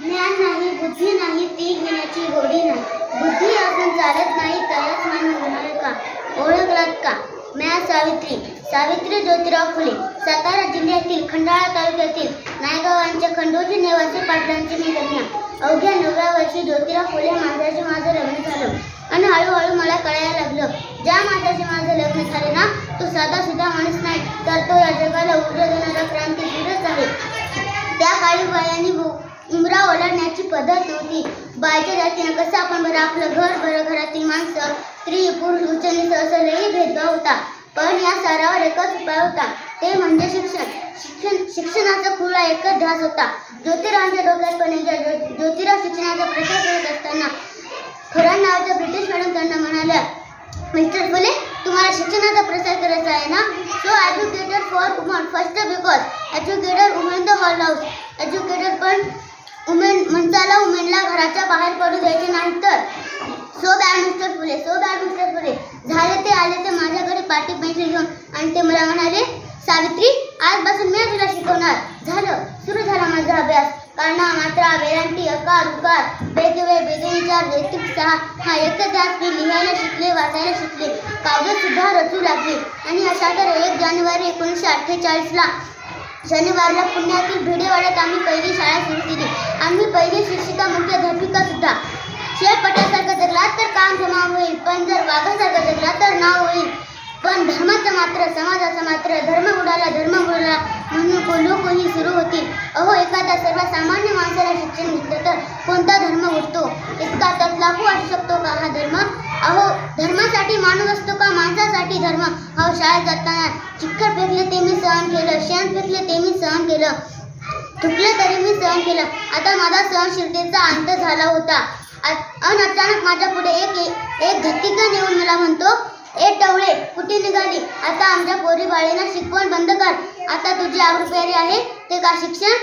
ज्ञान नाही बुद्धी नाही ती घेण्याची गोडी नाही. बुद्धी असून चालत नाही त्यालाच मान होणार का? ओळखलात का? म्या सावित्री सावित्री ज्योतिराव फुले. सातारा जिल्ह्यातील खंडाळा तालुक्यातील नायगावांच्या खंडोजी नेवासी पाटलांची मी लग्न. अवघ्या नवव्या वर्षी ज्योतिराव फुले माझ्याशी माझं लग्न झालं. आणि हळूहळू मला कळायला लागलं ज्या माझ्याशी माझं लग्न झाले ना तो साधा सुद्धा माणूस नाही तर तो या जगाला ऊर्जा देणारा क्रांतीवीरच आहे. त्या काळी बायांनी पद्धत नव्हती बायच्या जातीनं कसं आपण बरं आपलं घर बरं घरातील माणसं स्त्री पुरुष उच्च नीच भेदभाव होता. पण या सारावर एकच उपाय होता. ते म्हणजे शिक्षण. शिक्षण शिक्षणाचा खुला एकच ध्यास होता. ज्योतिरावांच्या डोक्यात पण ज्योतिराव शिक्षणाचा प्रचार करत असताना खऱ्या नावाच्या ब्रिटिश मॅडम त्यांना म्हणाल्या मिस्टर फुले तुम्हाला शिक्षणाचा प्रसार करायचा आहे ना? So educated for woman first because educated women the hall house educated पण वुमेन म्हणताला उमेनला घराच्या बाहेर पडू द्यायचे नाही तर. So bad mister Phule so bad mister Phule झाले ते आले ते माझ्याकडे पाठी पेन्सिल घेऊन. आणि ते मला म्हणाले सावित्री आजपासून मी तुला शिकवणार. झालं सुरू झाला माझा अभ्यास. काना मात्रा वेलांटी अकार उकार. वेगवेगळे बेदोविचार वैतिक सहा. हा एकच ध्यास मी लिहायला शिकले वाचायला शिकले. काव्य सुद्धा रचू लागले. आणि अशा तर एक जानेवारी एकोणीसशे अठ्ठेचाळीसला शनिवारला पुण्यातील भिडेवाड्यात आम्ही पहिली शाळा सुरू केली. आम्ही पहिली शिक्षिका मुख्याध्यापिका सुद्धा. शेळपटासारखं जगला तर काम जमा होईल पण जर वाघासारखं जगला तर नाव होईल. पण धर्माचं मात्र समाजाचं मात्र धर्म उडाला धर्म उडाला म्हणून कोल्हो सुरू होतील अहो एखादा सर्वसामान्य माणसाला शिक्षण घेतलं तर कोणता धर्म उठतो इतका तटलाखू असू शकतो का हा धर्म? अहो धर्मासाठी माणूस असतो का माणसासाठी धर्म? अहो शाळेत जाताना चिखल सहन केलं. शेण फेकलं ते मी सहन केलं. थुकलं तरी मी सहन केलं. आता माझा सहनशीलतेचा अंत झाला होता. अन अचानक माझ्या पुढे एक एक घटिका येऊन मला म्हणतो ए टवळे कुठे निघाली? आता आमच्या पोरी बाळीना शिकवण बंद कर. आता तुझी आवडपेरी आहे ते का शिक्षण?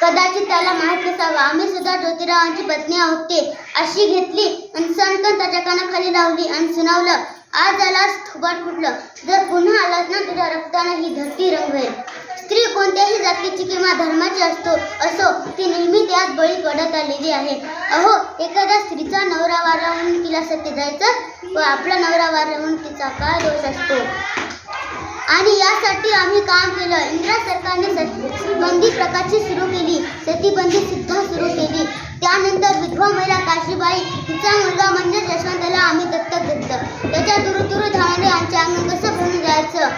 कदाचित त्याला माहीत नसावं. आम्ही सुद्धा ज्योतिरावांची पत्नी आहोत ते. अशी घेतली आणि सणकन त्याच्या कानाखाली लावली आणि सुनावलं. आज आलास थोबाड फुटलं. जर पुन्हा आलास ना तुझ्या रक्तानं ही धरती रंगवेल स्त्री कोणत्याही जातीची किंवा धर्माची असतो असो ती नेहमी त्यात बळी पडत आलेली आहे. अहो एखाद्या स्त्रीचा नवरा वारा म्हणून तिला सत्य जायचं? व आपला नवरा वारा म्हणून तिचा काय दोष असतो? आणि यासाठी आम्ही काम केलं. इंदिरा सरकारने सतीबंदी प्रकारची सुरू केली. सतीबंदी सुद्धा सुरू केली. त्यानंतर विधवा महिला काशीबाई तिचा मुलगा म्हणजे यशवंतला आम्ही दत्तक घेतलं. त्याच्या दुरू दुरू धावणे आमच्या अंग कसं भरून जायचं?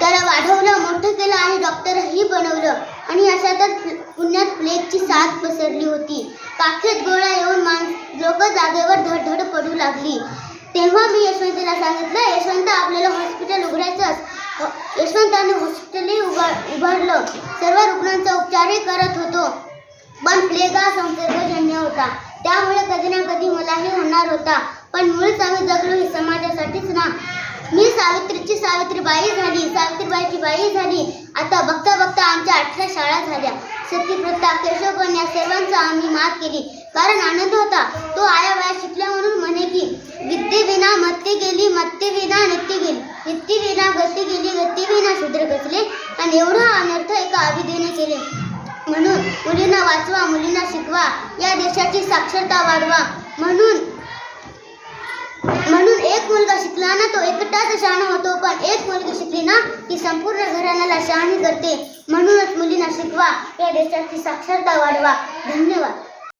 त्याला वाढवलं मोठं केलं आणि डॉक्टरही बनवलं. आणि अशातच तर पुण्यात प्लेगची साथ पसरली होती. काखेत गोळा येऊन माणस लोक जागेवर धडधड पडू लागली. तेव्हा मी यशवंतला सांगितलं यशवंत आपल्याला हॉस्पिटल उघडायचंच. यशवंताने हॉस्पिटलही उभा उभारलं सर्व रुग्णांचा उपचारही करत होतो. पण प्लेग हा संसर्गजन्य होता. त्यामुळे कधी ना कधी मलाही होणार होता. पण मूळ आम्ही जगलो हे समाजासाठीच ना. मी सावित्रीची सावित्रीबाई झाली. सावित्रीबाईची बाई झाली. आता बघता बघता आमच्या अठरा शाळा झाल्या. सतीप्रथा केशवपण या सर्वांचा आम्ही मात केली. कारण आनंद होता. तो आया वया शिकला म्हणून म्हणे की विद्येविना मत्ते गेली मत्तेविना नित्य गेली. नित्यविना गती गेली गतीविना शूद्र गचले आणि एवढा अनर्थ एका अभिधेने केले. म्हणून मुलींना वाचवा मुलींना शिकवा या देशाची साक्षरता वाढवा. म्हणून म्हणून एक मुलगा शिकला ना तो एकटाच शहाणा होतो पण एक मुलगी शिकली ना ती संपूर्ण घराण्याला शहाणी करते. म्हणूनच मुलींना शिकवा या देशाची साक्षरता वाढवा. धन्यवाद.